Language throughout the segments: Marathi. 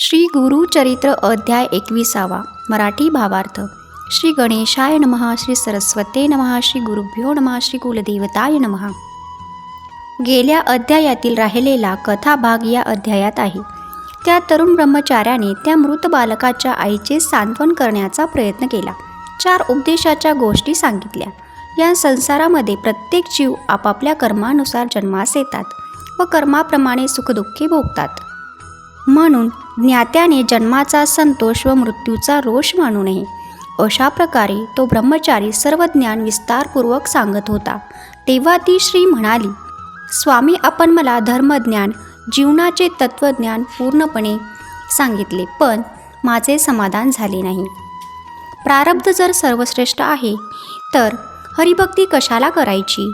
श्री गुरुचरित्र अध्याय एकविसावा मराठी भावार्थ. श्री गणेशाय नमहा श्री सरस्वते नमहा श्री गुरुभ्यो नमहा श्री कुलदेवताय नमहा गेल्या अध्यायातील राहिलेला कथा भाग या अध्यायात आहे. त्या तरुण ब्रह्मचार्याने त्या मृत बालकाच्या आईचे सांत्वन करण्याचा प्रयत्न केला. चार उपदेशाच्या गोष्टी सांगितल्या. या संसारामध्ये प्रत्येक जीव आपापल्या कर्मानुसार जन्मास येतात व कर्माप्रमाणे सुखदुःखे भोगतात. म्हणून ज्ञात्याने जन्माचा संतोष व मृत्यूचा रोष मानू नये. अशा प्रकारे तो ब्रह्मचारी सर्व ज्ञान विस्तारपूर्वक सांगत होता. तेव्हा ती श्री म्हणाली स्वामी आपण मला धर्मज्ञान जीवनाचे तत्त्वज्ञान पूर्णपणे सांगितले पण माझे समाधान झाले नाही. प्रारब्ध जर सर्वश्रेष्ठ आहे तर हरिभक्ती कशाला करायची?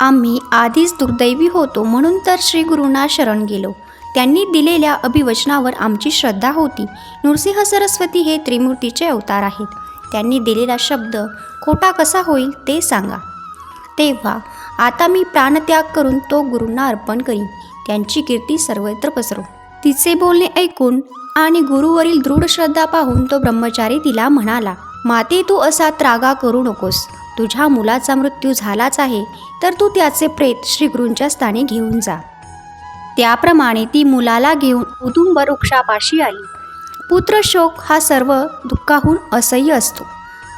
आम्ही आधीच दुर्दैवी होतो म्हणून तर श्री गुरूंना शरण गेलो. त्यांनी दिलेल्या अभिवचनावर आमची श्रद्धा होती. नृसिंह सरस्वती हे त्रिमूर्तीचे अवतार आहेत. त्यांनी दिलेला शब्द खोटा कसा होईल ते सांगा. तेव्हा आता मी प्राणत्याग करून तो गुरूंना अर्पण करीन. त्यांची कीर्ती सर्वत्र पसरो. तिचे बोलणे ऐकून आणि गुरुवरील दृढ श्रद्धा पाहून तो ब्रह्मचारी तिला म्हणाला माते तू असा त्रागा करू नकोस. तुझ्या मुलाचा मृत्यू झालाच आहे तर तू त्याचे प्रेत श्रीगुरूंच्या स्थानी घेऊन जा. त्याप्रमाणे ती मुलाला घेऊन उदुंब वृक्षापाशी आली. पुत्रशोक हा सर्व दुःखाहून असह्य असतो.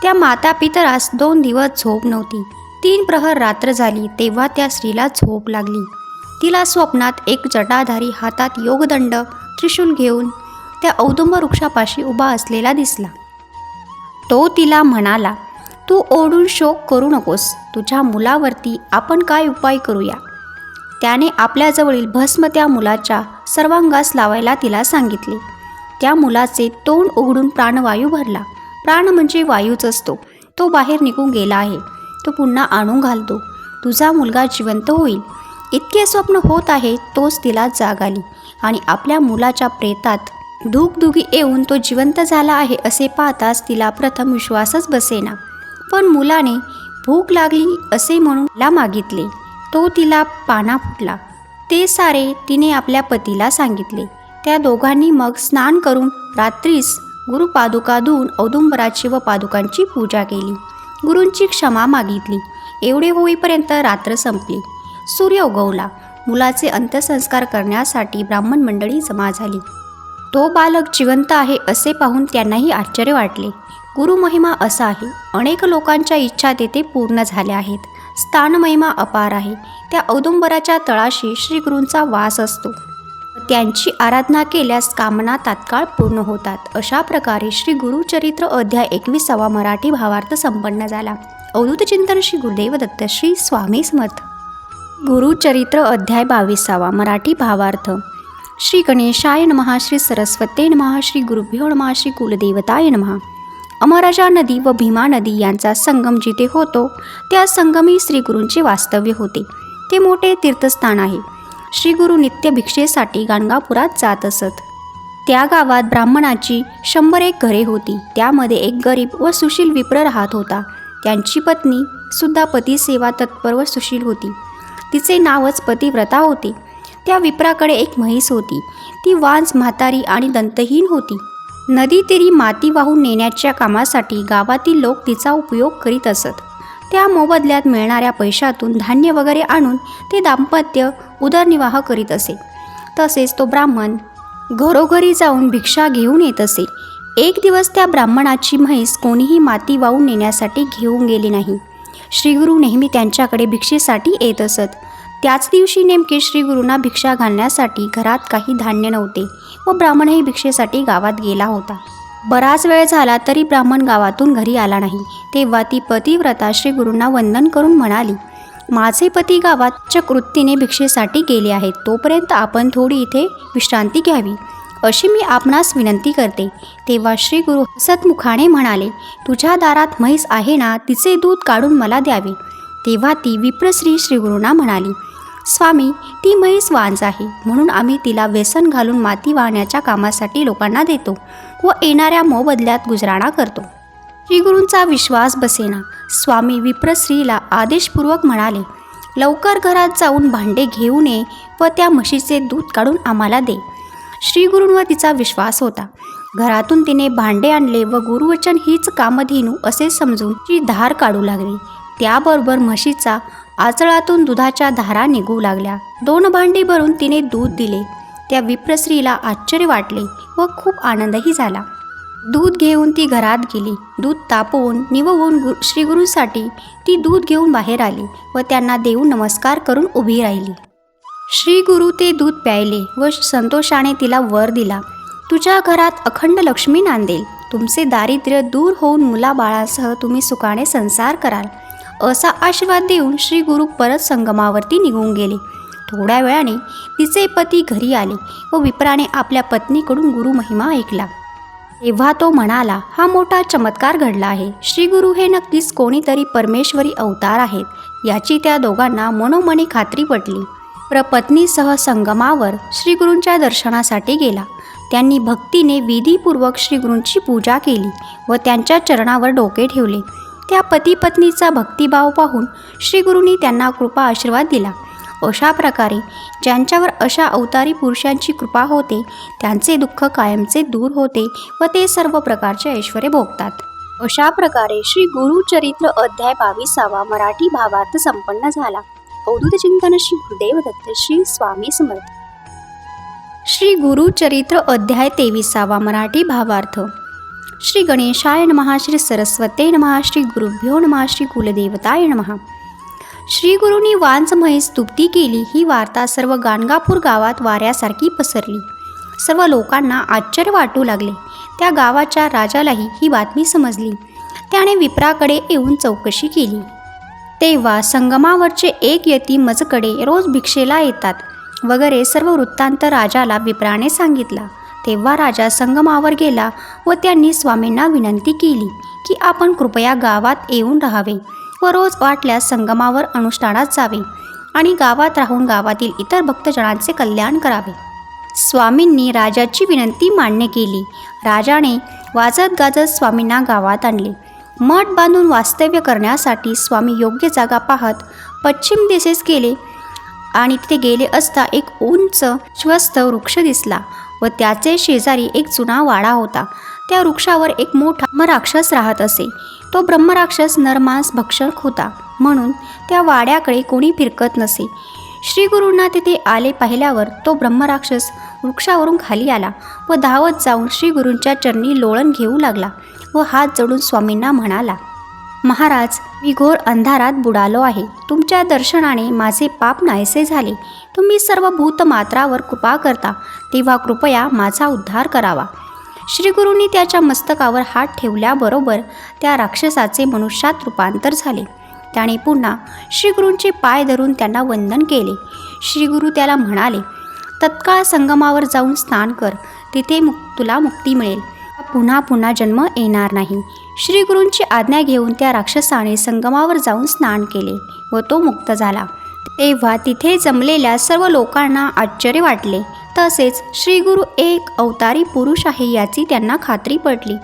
त्या माता पितरास दोन दिवस झोप नव्हती. तीन प्रहर रात्र झाली तेव्हा त्या स्त्रीला झोप लागली. तिला स्वप्नात एक जटाधारी हातात योगदंड त्रिशूल घेऊन त्या औदुंब वृक्षापाशी उभा असलेला दिसला. तो तिला म्हणाला तू ओढून शोक करू नकोस. तुझ्या मुलावरती आपण काय उपाय करूया? त्याने आपल्याजवळील भस्म त्या मुलाच्या सर्वांगास लावायला तिला सांगितले. त्या मुलाचे तोंड उघडून प्राणवायू भरला. प्राण म्हणजे वायूच असतो. तो बाहेर निघून गेला आहे. तो पुन्हा आणून घालतो. तुझा मुलगा जिवंत होईल. इतके स्वप्न होत आहे तोच तिला जाग आली आणि आपल्या मुलाच्या प्रेतात धुगधुगी येऊन तो जिवंत झाला आहे असे पाहताच तिला प्रथम विश्वासच बसेना. पण मुलाने भूक लागली असे म्हणून तिला मागितले. तो तिला पाना फुटला. ते सारे तिने आपल्या पतीला सांगितले. त्या दोघांनी मग स्नान करून रात्रीस गुरुपादुका धुवून औदुंबराची व पादुकांची पूजा केली. गुरूंची क्षमा मागितली. एवढे होईपर्यंत रात्र संपली. सूर्य उगवला. मुलाचे अंत्यसंस्कार करण्यासाठी ब्राह्मण मंडळी जमा झाली. तो बालक जिवंत आहे असे पाहून त्यांनाही आश्चर्य वाटले. गुरुमहिमा असा आहे अनेक लोकांच्या इच्छा तेथे पूर्ण झाल्या आहेत. स्थानमहिमा अपार आहे. त्या औदुंबराच्या तळाशी श्रीगुरूंचा वास असतो. त्यांची आराधना केल्यास कामना तात्काळ पूर्ण होतात. अशा प्रकारे श्री गुरुचरित्र अध्याय एकविसावा मराठी भावार्थ संपन्न झाला. अवधूत चिंतन श्री गुरुदेव दत्त श्री स्वामी समर्थ. गुरुचरित्र अध्याय बावीसावा मराठी भावार्थ. श्री गणेशाय नमः श्री सरस्वते नमः श्री गुरुभ्यो नमः श्री कुलदेवताय नमः. अमराजा नदी व भीमा नदी यांचा संगम जिथे होतो त्या संगमी श्रीगुरूंचे वास्तव्य होते. ते मोठे तीर्थस्थान आहे. श्रीगुरू नित्य भिक्षेसाठी गाणगापुरात जात असत. त्या गावात ब्राह्मणाची शंभर एक घरे होती. त्यामध्ये एक गरीब व सुशील विप्र राहत होता. त्यांची पत्नी सुद्धा पतीसेवा तत्पर व सुशील होती. तिचे नावच पतिव्रता होते. त्या विप्राकडे एक म्हैस होती. ती वांज म्हातारी आणि दंतहीन होती. नदी तेरी माती वाहून नेण्याच्या कामासाठी गावातील लोक तिचा उपयोग करीत असत. त्या मोबदल्यात मिळणाऱ्या पैशातून धान्य वगैरे आणून ते दाम्पत्य उदरनिर्वाह करीत असे. तसेच तो ब्राह्मण घरोघरी जाऊन भिक्षा घेऊन येत असे. एक दिवस त्या ब्राह्मणाची म्हैस कोणीही माती वाहून नेण्यासाठी घेऊन गेली नाही. श्रीगुरू नेहमी त्यांच्याकडे भिक्षेसाठी येत असत. त्याच दिवशी नेमके श्रीगुरूंना भिक्षा घालण्यासाठी घरात काही धान्य नव्हते व ब्राह्मणही भिक्षेसाठी गावात गेला होता. बराच वेळ झाला तरी ब्राह्मण गावातून घरी आला नाही. तेव्हा ती पतिव्रता श्रीगुरूंना वंदन करून म्हणाली माझे पती गावात वृत्तीने भिक्षेसाठी गेले आहेत. तोपर्यंत आपण थोडी इथे विश्रांती घ्यावी. अशी मी आपणास विनंती करते. तेव्हा श्री गुरु सतमुखाने म्हणाले तुझ्या दारात म्हैस आहे ना तिचे दूध काढून मला द्यावे. तेव्हा ती विप्रश्री श्रीगुरूंना म्हणाली स्वामी ती म्हैस वांज आहे म्हणून आम्ही तिला व्यसन घालून माती वाहण्याच्या कामासाठी लोकांना देतो व येणाऱ्या मोबदल्यात गुजराणा करतो. श्रीगुरूंचा विश्वास बसेना. स्वामी विप्रश्रीला आदेशपूर्वक म्हणाले लवकर घरात जाऊन भांडे घेऊन ये व त्या म्हशीचे दूध काढून आम्हाला दे. श्रीगुरूंवर तिचा विश्वास होता. घरातून तिने भांडे आणले व गुरुवचन हीच कामधेनू असे समजून ती धार काढू लागली. त्याबरोबर म्हशीचा आचळातून दुधाच्या धारा निघू लागल्या. दोन भांडी भरून तिने दूध दिले. त्या विप्रस्त्रीला आश्चर्य वाटले व खूप आनंदही झाला. दूध घेऊन ती घरात गेली. दूध तापवून निववून गु श्रीगुरूंसाठी ती दूध घेऊन बाहेर आली व त्यांना देऊन नमस्कार करून उभी राहिली. श्री गुरु ते दूध प्यायले व संतोषाने तिला वर दिला. तुझ्या घरात अखंड लक्ष्मी नांदेल. तुमचे दारिद्र्य दूर होऊन मुलाबाळांसह तुम्ही सुखाने संसार कराल. असा आशीर्वाद देऊन श्री गुरु परत संगमावरती निघून गेले. थोड्या वेळाने तिचे पती घरी आले व विप्राने आपल्या पत्नीकडून गुरु महिमा ऐकला. तेव्हा तो म्हणाला हा मोठा चमत्कार घडला आहे. श्री गुरु हे नक्कीच कोणीतरी परमेश्वरी अवतार आहेत याची त्या दोघांना मनोमनी खात्री पटली. प्रपत्नीसह संगमावर श्रीगुरूंच्या दर्शनासाठी गेला. त्यांनी भक्तीने विधीपूर्वक श्रीगुरूंची पूजा केली व त्यांच्या चरणावर डोके ठेवले. त्या पती पत्नीचा भक्तिभाव पाहून श्रीगुरूंनी त्यांना कृपा आशीर्वाद दिला. अशा प्रकारे ज्यांच्यावर अशा अवतारी पुरुषांची कृपा होते त्यांचे दुःख कायमचे दूर होते व ते सर्व प्रकारचे ऐश्वर्य भोगतात. अशा प्रकारे श्री गुरुचरित्र अध्याय बावीसावा मराठी भावार्थ संपन्न झाला. अवधूत चिंतन श्री गुरुदेव दत्त श्री स्वामी समर्थ. श्री गुरुचरित्र अध्याय तेविसावा मराठी भावार्थ. श्री गणेशाय नमहा श्री सरस्वते नमहा श्री गुरुभ्यो नमहा श्री कुलदेवताय नमहा श्री गुरुंनी वांच म्हैस तुप्ती केली ही वार्ता सर्व गाणगापूर गावात वाऱ्यासारखी पसरली. सर्व लोकांना आश्चर्य वाटू लागले. त्या गावाच्या राजालाही ही बातमी समजली. त्याने विप्राकडे येऊन चौकशी केली. तेव्हा संगमावरचे एक यती मजकडे रोज भिक्षेला येतात. वगैरे सर्व वृत्तांत राजाला विप्राने सांगितला. तेव्हा राजा संगमावर गेला व त्यांनी स्वामींना विनंती केली की आपण कृपया गावात येऊन राहावे व रोज वाटल्यास संगमावर अनुष्ठानात जावे आणि गावात राहून गावातील इतर भक्तजनांचे कल्याण करावे. स्वामींनी राजाची विनंती मान्य केली. राजाने वाजत गाजत स्वामींना गावात आणले. मठ बांधून वास्तव्य करण्यासाठी स्वामी योग्य जागा पाहत पश्चिम दिशेस गेले आणि तिथे गेले असता एक उंच स्वस्त वृक्ष दिसला. व त्याचे शेजारी एक जुना वाडा होता. त्या वृक्षावर एक मोठा राक्षस राहत असे. तो ब्रह्मराक्षस नरमांस भक्षक होता. म्हणून त्या वाड्याकडे कोणी फिरकत नसे. श्रीगुरूंना तिथे आले पाहिल्यावर तो ब्रह्मराक्षस वृक्षावरून खाली आला व धावत जाऊन श्रीगुरूंच्या चरणी लोळण घेऊ लागला व हात जोडून स्वामींना म्हणाला महाराज मी घोर अंधारात बुडालो आहे. तुमच्या दर्शनाने माझे पाप नाहीसे झाले. तुम्ही सर्व भूतमात्रावर कृपा करता तेव्हा कृपया माझा उद्धार करावा. श्रीगुरूंनी त्याच्या मस्तकावर हात ठेवल्याबरोबर त्या राक्षसाचे मनुष्यात रूपांतर झाले. त्याने पुन्हा श्रीगुरूंचे पाय धरून त्यांना वंदन केले. श्रीगुरू त्याला म्हणाले तत्काळ संगमावर जाऊन स्नान कर. तिथे मुक तुला मुक्ती मिळेल. पुन्हा पुन्हा जन्म येणार नाही. श्रीगुरूंची आज्ञा घेऊन त्या राक्षसाने संगमावर जाऊन स्नान केले व तो मुक्त झाला. तेव्हा तिथे जमलेल्या सर्व लोकांना आश्चर्य वाटले. तसेच श्रीगुरू एक अवतारी पुरुष आहे याची त्यांना खात्री पडली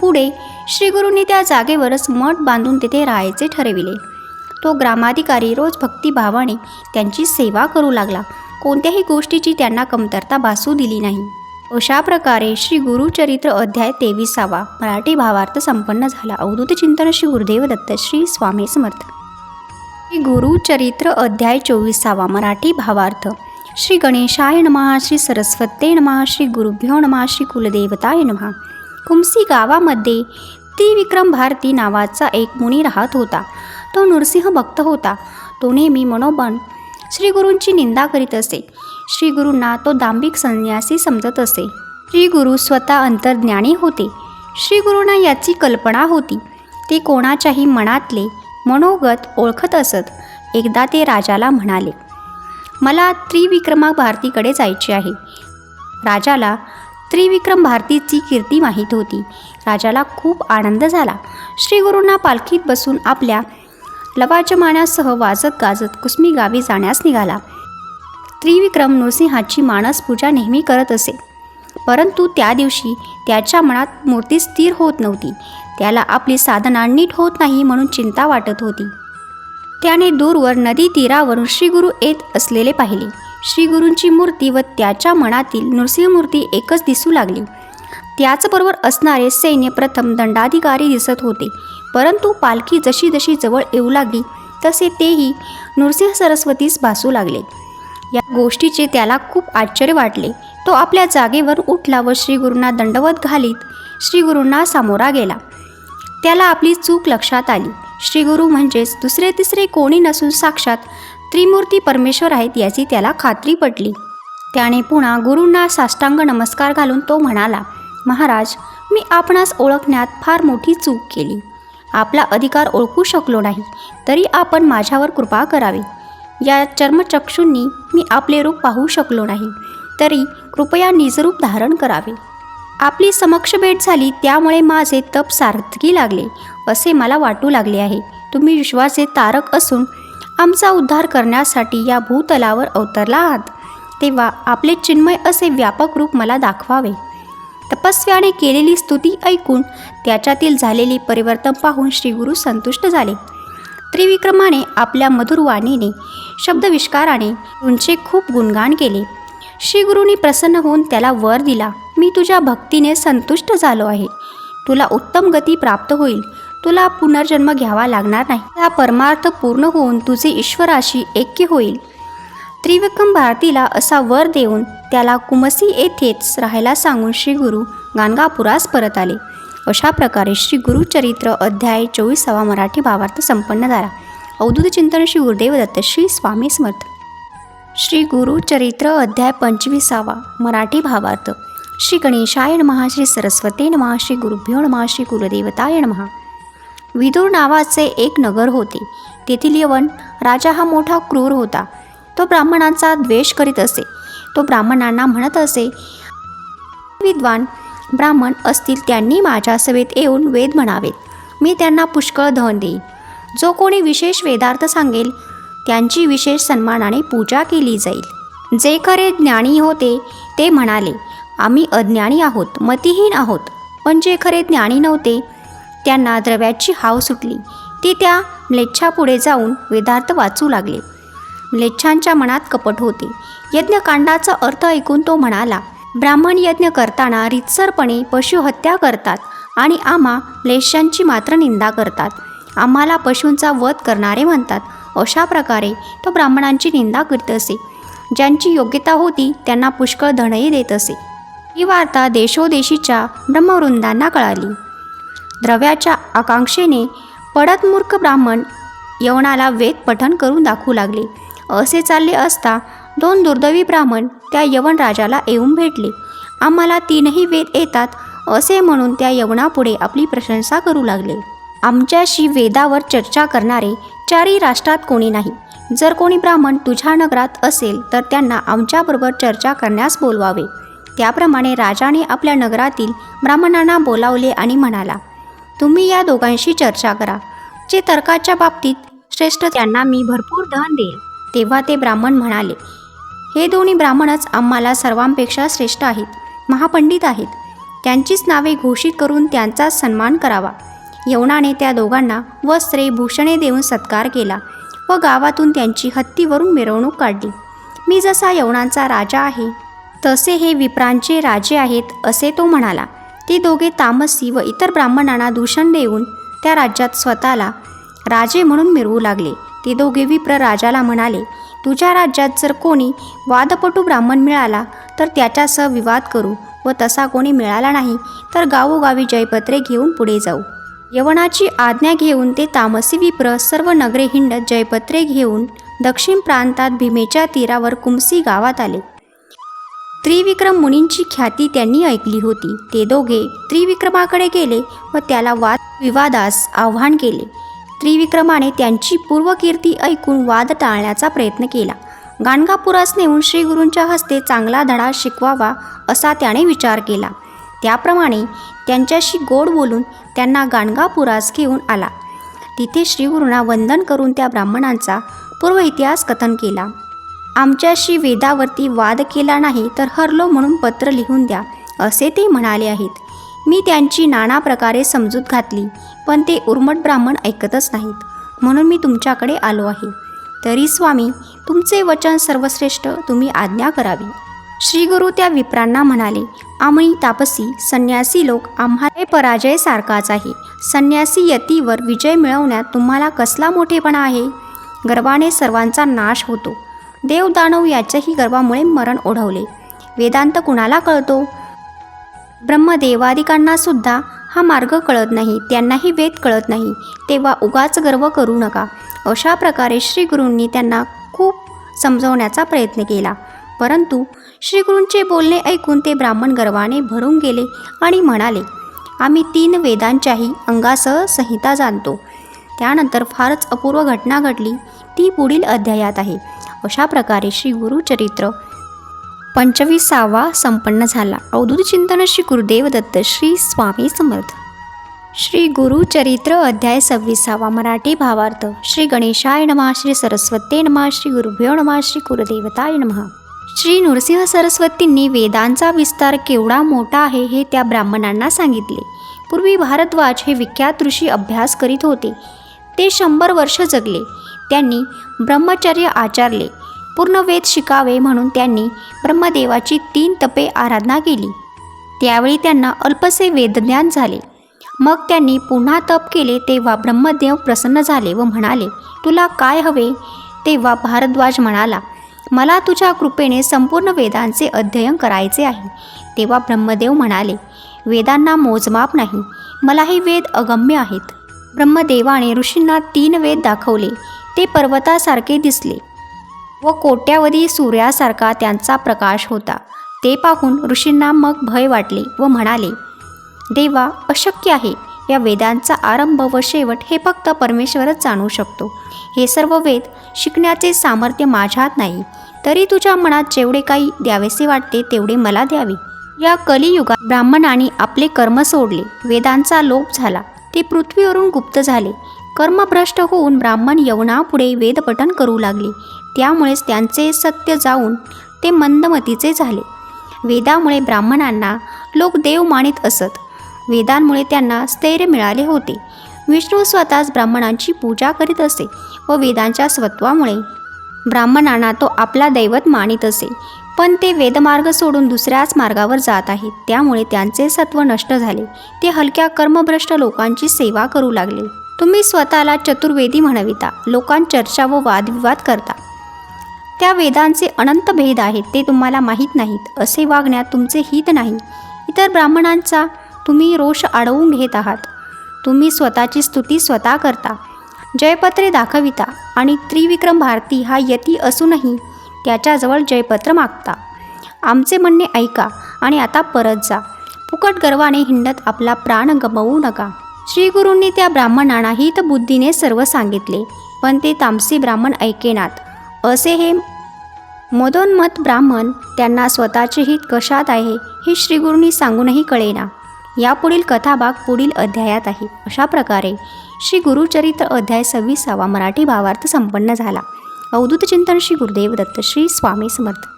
पुढे श्रीगुरूंनी त्या जागेवरच मठ बांधून तिथे राहायचे ठरविले. तो ग्रामाधिकारी रोज भक्तिभावाने त्यांची सेवा करू लागला. कोणत्याही गोष्टीची त्यांना कमतरता भासू दिली नाही. अशा प्रकारे श्री गुरुचरित्र अध्याय तेविसावा. मराठी भावार्थ संपन्न झाला. अवधूत चिंतन श्री गुरुदेव दत्त श्री स्वामी समर्थ. श्री गुरुचरित्र अध्याय चोवीसावा. मराठी भावार्थ. श्री गणेशाय नमः श्री सरस्वते नमः श्री गुरुभ्यो नमः श्री कुलदेवताय नमः. कुमसी गावामध्ये त्रिविक्रम भारती नावाचा एक मुनी राहत होता. तो नृसिंह भक्त होता. तो नेहमी मनोबन श्रीगुरूंची निंदा करीत असे. श्रीगुरूंना तो दांभिक संन्यासी समजत असे. श्रीगुरु स्वतः अंतर्ज्ञानी होते. श्रीगुरूंना याची कल्पना होती. ते कोणाच्याही मनातले मनोगत ओळखत असत. एकदा ते राजाला म्हणाले मला त्रिविक्रमा भारतीकडे जायचे आहे. राजाला त्रिविक्रम भारतीची कीर्ती माहीत होती. राजाला खूप आनंद झाला. श्रीगुरूंना पालखीत बसून आपल्या लवाजमानासह वाजत गाजत कुसमी गावी जाण्यास निघाला. त्रिविक्रम नृसिंहाची मानस पूजा नेहमी करत असे. परंतु त्या दिवशी त्याच्या मनात मूर्ती स्थिर होत नव्हती. त्याला आपली साधना नीट होत नाही म्हणून चिंता वाटत होती. त्याने दूरवर नदी तीरावरून श्रीगुरू येत असलेले पाहिले. श्रीगुरूंची मूर्ती व त्याच्या मनातील नृसिंहमूर्ती एकच दिसू लागली. त्याचबरोबर असणारे सैन्य प्रथम दंडाधिकारी दिसत होते. परंतु पालखी जशी जशी जवळ येऊ लागली तसे तेही नृसिंह सरस्वतीस भासू लागले. या गोष्टीचे त्याला खूप आश्चर्य वाटले. तो आपल्या जागेवर उठला व श्रीगुरूंना दंडवत घालीत. श्रीगुरूंना सामोरा गेला. त्याला आपली चूक लक्षात आली. श्रीगुरू म्हणजेच दुसरे तिसरे कोणी नसून साक्षात त्रिमूर्ती परमेश्वर आहेत याची त्याला खात्री पटली. त्याने पुन्हा गुरूंना साष्टांग नमस्कार घालून तो म्हणाला महाराज मी आपणास ओळखण्यात फार मोठी चूक केली. आपला अधिकार ओळखू शकलो नाही तरी आपण माझ्यावर कृपा करावी. या चर्मचक्षूंनी मी आपले रूप पाहू शकलो नाही. तरी कृपया निजरूप धारण करावे. आपली समक्ष भेट झाली त्यामुळे माझे तप सार्थकी लागले असे मला वाटू लागले आहे. तुम्ही विश्वाचे तारक असून आमचा उद्धार करण्यासाठी या भूतलावर अवतरला आहात. तेव्हा आपले चिन्मय असे व्यापक रूप मला दाखवावे. तपस्व्याने केलेली स्तुती ऐकून त्याच्यातील झालेली परिवर्तन पाहून श्रीगुरू संतुष्ट झाले. त्रिविक्रमाने आपल्या मधुर वाणीने शब्दविष्काराने गुरूंचे खूप गुणगान केले. श्रीगुरूंनी प्रसन्न होऊन त्याला वर दिला मी तुझ्या भक्तीने संतुष्ट झालो आहे. तुला उत्तम गती प्राप्त होईल. तुला पुनर्जन्म घ्यावा लागणार नाही. हा परमार्थ पूर्ण होऊन तुझे ईश्वराशी ऐक्य होईल. त्रिविक्रम भारतीला असा वर देऊन त्याला कुमसी येथेच राहायला सांगून श्री गुरु गाणगापुरास परत आले. अशा प्रकारे श्री गुरुचरित्र अध्याय चोवीसावा मराठी भावार्थ संपन्न झाला. अवधूत चिंतन श्री गुरुदेवदत्त श्री स्वामी समर्थ. श्री गुरुचरित्र अध्याय पंचवीसावा मराठी भावार्थ. श्री गणेशाय नमः श्री सरस्वते नमः श्री गुरुभ्यो नमः श्री कुलदेवताय नमः. विदूर नावाचे एक नगर होते. तेथील यवन राजा हा मोठा क्रूर होता. तो ब्राह्मणांचा द्वेष करीत असे. तो ब्राह्मणांना म्हणत असे विद्वान ब्राह्मण असतील त्यांनी माझ्या सभेत येऊन वेद म्हणावेत. मी त्यांना पुष्कळ धन देईन. जो कोणी विशेष वेदार्थ सांगेल त्यांची विशेष सन्मानाने पूजा केली जाईल. जे खरे ज्ञानी होते ते म्हणाले आम्ही अज्ञानी आहोत मतिहीन आहोत. पण जे खरे ज्ञानी नव्हते त्यांना द्रव्याची हाव सुटली. ते त्या म्लेच्छापुढे जाऊन वेदार्थ वाचू लागले. म्लेच्छांच्या मनात कपट होते. यज्ञकांडाचा अर्थ ऐकून तो म्हणाला ब्राह्मण यज्ञ करताना रितसरपणे पशुहत्या करतात आणि आम्हा म्लेच्छांची मात्र निंदा करतात. आम्हाला पशूंचा वध करणारे म्हणतात. अशा प्रकारे तो ब्राह्मणांची निंदा करीत असे. ज्यांची योग्यता होती त्यांना पुष्कळ धनही देत असे. ही वार्ता देशोदेशीच्या ब्रह्मवृंदांना कळाली. द्रव्याच्या आकांक्षेने पडत मूर्ख ब्राह्मण यवनाला वेद पठण करून दाखवू लागले. असे चालले असता दोन दुर्दैवी ब्राह्मण त्या यवन राजाला येऊन भेटले. आम्हाला तीनही वेद येतात असे म्हणून त्या यवनापुढे आपली प्रशंसा करू लागले. आमच्याशी वेदावर चर्चा करणारे चारही राष्ट्रात कोणी नाही. जर कोणी ब्राह्मण तुझ्या नगरात असेल तर त्यांना आमच्याबरोबर चर्चा करण्यास बोलवावे. त्याप्रमाणे राजाने आपल्या नगरातील ब्राह्मणांना बोलावले आणि म्हणाला तुम्ही या दोघांशी चर्चा करा. जे तर्काच्या बाबतीत श्रेष्ठ त्यांना मी भरपूर धन देईल. तेव्हा ते ब्राह्मण म्हणाले हे दोन्ही ब्राह्मणच आम्हाला सर्वांपेक्षा श्रेष्ठ आहेत महापंडित आहेत. त्यांचीच नावे घोषित करून त्यांचा सन्मान करावा. यवनाने त्या दोघांना वस्त्रे भूषणे देऊन सत्कार केला व गावातून त्यांची हत्तीवरून मिरवणूक काढली. मी जसा यवनांचा राजा आहे तसे हे विप्रांचे राजे आहेत असे तो म्हणाला. ते दोघे तामसी व इतर ब्राह्मणांना दूषण देऊन त्या राज्यात स्वतःला राजे म्हणून मिरवू लागले. ते दोघे विप्र राजाला म्हणाले तुझ्या राज्यात जर कोणी वादपटू ब्राह्मण मिळाला तर त्याच्यासह विवाद करू व तसा कोणी मिळाला नाही तर गावोगावी जयपत्रे घेऊन पुढे जाऊ. यवनाची आज्ञा घेऊन ते तामसी विप्र सर्व नगरे हिंडत जयपत्रे घेऊन दक्षिण प्रांतात भीमेच्या तीरावर कुमसी गावात आले. त्रिविक्रम मुनींची ख्याती त्यांनी ऐकली होती. ते दोघे त्रिविक्रमाकडे गेले व त्याला वाद विवादास आव्हान केले. त्रिविक्रमाने त्यांची पूर्वकीर्ती ऐकून वाद टाळण्याचा प्रयत्न केला. गाणगापुरास नेऊन श्रीगुरूंच्या हस्ते चांगला धडा शिकवावा असा त्याने विचार केला. त्याप्रमाणे त्यांच्याशी गोड बोलून त्यांना गाणगापुरास घेऊन आला. तिथे श्रीगुरूंना वंदन करून त्या ब्राह्मणांचा पूर्व इतिहास कथन केला. आमच्याशी वेदावरती वाद केला नाही तर हरलो म्हणून पत्र लिहून द्या असे ते म्हणाले आहेत. मी त्यांची नाना प्रकारे समजूत घातली. पण ते उर्मट ब्राह्मण ऐकतच नाहीत. म्हणून मी तुमच्याकडे आलो आहे. तरी स्वामी तुमचे वचन सर्वश्रेष्ठ तुम्ही आज्ञा करावी. श्री गुरु त्या विप्रांना म्हणाले आम्ही तापसी संन्यासी लोक आम्हाला पराजय सारखाच आहे. संन्यासी यतीवर विजय मिळवण्यात तुम्हाला कसला मोठेपणा आहे? गर्वाने सर्वांचा नाश होतो. देव दानव याच्याही गर्वामुळे मरण ओढवले. वेदांत कुणाला कळतो? ब्रह्मदेवादिकांना सुद्धा हा मार्ग कळत नाही त्यांनाही वेद कळत नाही. तेव्हा उगाच गर्व करू नका. अशा प्रकारे श्रीगुरूंनी त्यांना खूप समजवण्याचा प्रयत्न केला. परंतु श्रीगुरूंचे बोलणे ऐकून ते ब्राह्मण गर्वाने भरून गेले आणि म्हणाले आम्ही तीन वेदांच्याही अंगासह संहिता जाणतो. त्यानंतर फारच अपूर्व घटना घडली. ती पुढील अध्यायात आहे. अशा प्रकारे श्री गुरुचरित्र पंचवीसावा संपन्न झाला. अवधूत चिंतन श्री गुरुदेव दत्त श्री स्वामी समर्थ. श्री गुरुचरित्र अध्याय सव्वीसावा मराठी भावार्थ. श्री गणेशाय नमः श्री सरस्वते नमा श्री गुरुभ्यो नमः श्री कुलदेवताय नमः. श्री नृसिंह सरस्वतींनी वेदांचा विस्तार केवढा मोठा आहे हे त्या ब्राह्मणांना सांगितले. पूर्वी भारद्वाज हे विख्यात ऋषी अभ्यास करीत होते. ते शंभर वर्ष जगले. त्यांनी ब्रह्मचर्य आचारले. पूर्ण वेद शिकावे म्हणून त्यांनी ब्रह्मदेवाची तीन तपे आराधना केली. त्यावेळी त्यांना अल्पसे वेदज्ञान झाले. मग त्यांनी पुन्हा तप केले तेव्हा ब्रह्मदेव प्रसन्न झाले व म्हणाले तुला काय हवे? तेव्हा भारद्वाज म्हणाला मला तुझ्या कृपेने संपूर्ण वेदांचे अध्ययन करायचे आहे. तेव्हा ब्रह्मदेव म्हणाले वेदांना मोजमाप नाही मलाही वेद अगम्य आहेत. ब्रह्मदेवाने ऋषींना तीन वेद दाखवले. ते पर्वतासारखे दिसले. व कोट्यावधी सूर्यासारखा त्यांचा प्रकाश होता. ते पाहून ऋषींना मग भय वाटले व म्हणाले देवा अशक्य आहे. या वेदांचा आरंभ व शेवट हे फक्त परमेश्वरच जाणू शकतो. हे सर्व वेद शिकण्याचे सामर्थ्य माझ्यात नाही. तरी तुझ्या मनात जेवढे काही द्यावेसे वाटते तेवढे मला द्यावे. या कलियुगात ब्राह्मणांनी आपले कर्म सोडले. वेदांचा लोप झाला. ते पृथ्वीवरून गुप्त झाले. कर्मभ्रष्ट होऊन ब्राह्मण यवनापुढे वेदपठन करू लागले. त्यामुळेच त्यांचे सत्य जाऊन ते मंदमतीचे झाले. वेदामुळे ब्राह्मणांना लोक देव मानित असत. वेदांमुळे त्यांना स्थैर्य मिळाले होते. विष्णू स्वतःच ब्राह्मणांची पूजा करीत असे व वेदांच्या स्वत्वामुळे ब्राह्मणांना तो आपला दैवत मानित असे. पण ते वेदमार्ग सोडून दुसऱ्याच मार्गावर जात आहेत. त्यामुळे त्यांचे सत्व नष्ट झाले. ते हलक्या कर्मभ्रष्ट लोकांची सेवा करू लागले. तुम्ही स्वतःला चतुर्वेदी म्हणविता. लोकां चर्चा व वादविवाद करता. त्या वेदांचे अनंत भेद आहेत ते तुम्हाला माहीत नाहीत असे वागण्यात तुमचे हित नाही. इतर ब्राह्मणांचा तुम्ही रोष अडवून घेत आहात. तुम्ही स्वतःची स्तुती स्वतः करता. जयपत्रे दाखविता आणि त्रिविक्रम भारती हा यती असूनही त्याच्याजवळ जयपत्र मागता. आमचे म्हणणे ऐका आणि आता परत जा. फुकट गर्वाने हिंडत आपला प्राण गमवू नका. श्रीगुरूंनी त्या ब्राह्मणांना हितबुद्धीने सर्व सांगितले पण ते तामसी ब्राह्मण ऐकेनात. असे हे मदोन्मत ब्राह्मण त्यांना स्वतःचे हित कशात आहे हे श्रीगुरूंनी सांगूनही कळेना. यापुढील कथाभाग पुढील अध्यायात आहे. अशा प्रकारे श्री गुरुचरित्र अध्याय सव्वीसावा मराठी भावार्थ संपन्न झाला. अवधूत चिंतन श्री गुरुदेव दत्त श्री स्वामी समर्थ.